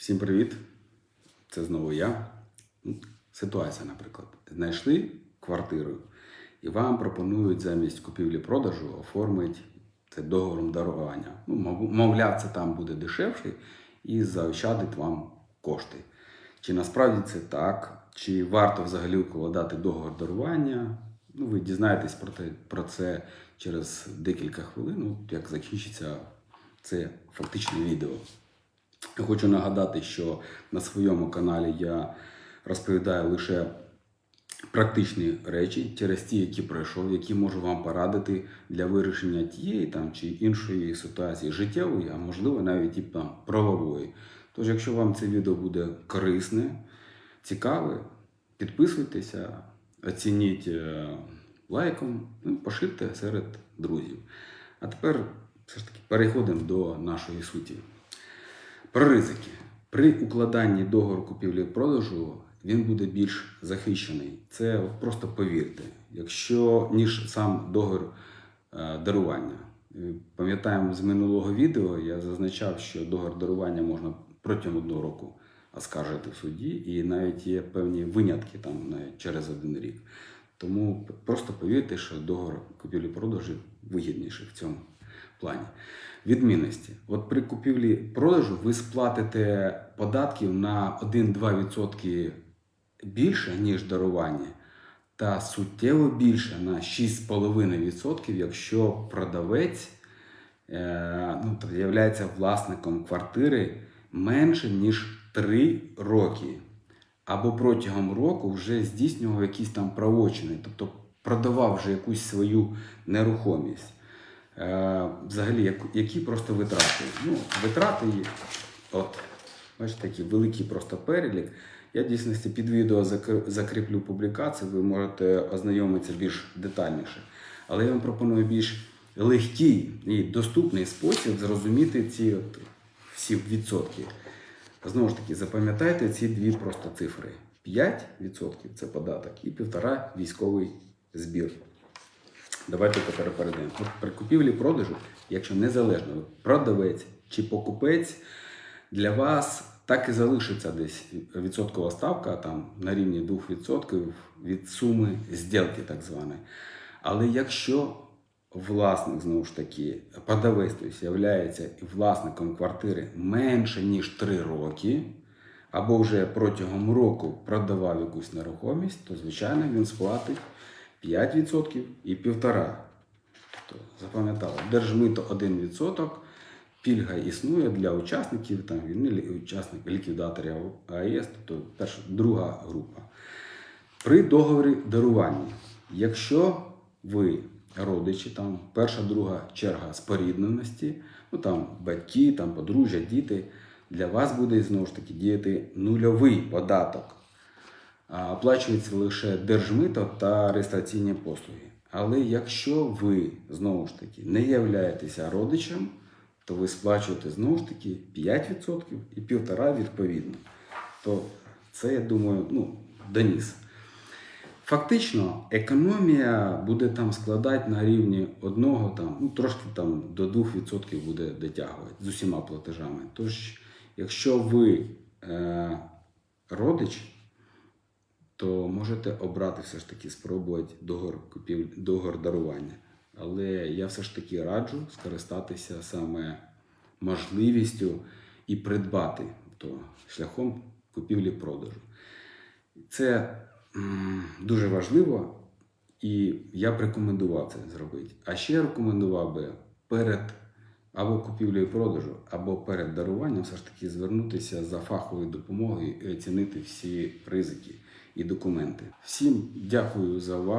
Всім привіт! Це знову я. Ну, Ситуація, наприклад. Знайшли квартиру і вам пропонують замість купівлі-продажу оформити це договором дарування. Ну, мовляв, це там буде дешевше і заощадить вам кошти. Чи насправді це так, чи варто взагалі укладати договор дарування? Ну, ви дізнаєтесь про, те, про це через декілька хвилин, як закінчиться це фактичне відео. Хочу нагадати, що на своєму каналі я розповідаю лише практичні речі через ті, які пройшов, які можу вам порадити для вирішення тієї там чи іншої ситуації життєвої, а можливо навіть і там правової. Тож, якщо вам це відео буде корисне, цікаве, підписуйтеся, оцініть е, лайком, ну, поширте серед друзів. А тепер все ж таки переходимо до нашої суті. Про ризики. При укладанні договору купівлі-продажу він буде більш захищений. Це просто повірте, якщо ніж сам договір е, дарування. Е, Пам'ятаємо з минулого відео, я зазначав, що договір дарування можна протягом одного року оскаржити в суді, і навіть є певні винятки там навіть через один рік. Тому просто повірте, що договір купівлі-продажу вигідніший в цьому плані. Відмінності. От при купівлі-продажу ви сплатите податків на 1-2% більше, ніж дарування, та суттєво більше на 6,5%, якщо продавець е, ну, є власником квартири менше, ніж 3 роки. Або протягом року вже здійснював якісь там правочини, тобто продавав вже якусь свою нерухомість. Е, взагалі, які просто витрати? Ну, витрати є. От, бачите, такий великий просто перелік. Я дійсності під відео закріплю публікацію, ви можете ознайомитися більш детальніше. Але я вам пропоную більш легкий і доступний спосіб зрозуміти ці от всі відсотки. Знову ж таки, запам'ятайте ці дві просто цифри: 5% це податок і 1,5% військовий збір. Давайте тепер перейдемо. От при купівлі-продажу, якщо незалежно продавець чи покупець, для вас так і залишиться десь відсоткова ставка там, на рівні 2% від суми зділки, так званої. Але якщо власник, знову ж таки, продавець тобто, є власником квартири менше, ніж 3 роки, або вже протягом року продавав якусь нерухомість, то звичайно він сплатить 5% і 1,5%. Тобто, запам'ятали, держмито 1%, пільга існує для учасників там, війни, учасників ліквідаторів АЕС, тобто перша, друга група. При договорі дарування, якщо ви родичі, там перша, друга черга спорідненості, ну там батьки, там подружжя, діти, для вас буде знову ж таки діяти нульовий податок. Оплачується лише держмито та реєстраційні послуги. Але якщо ви знову ж таки не являєтеся родичем, то ви сплачуєте знову ж таки 5% і 1,5% відповідно. То це, я думаю, ну, доніс. Фактично, економія буде там складати на рівні одного, там, ну, трошки там до 2% буде дотягувати з усіма платежами. Тож, якщо ви е, родич, то можете обрати все ж таки спробувати договор, купів, договор дарування. Але я все ж таки раджу скористатися саме можливістю і придбати то шляхом купівлі-продажу. Це дуже важливо, і я б рекомендував це зробити. А ще рекомендував би перед або купівлею продажу, або перед даруванням все ж таки звернутися за фаховою допомогою і оцінити всі ризики і документи. Всім дякую за увагу.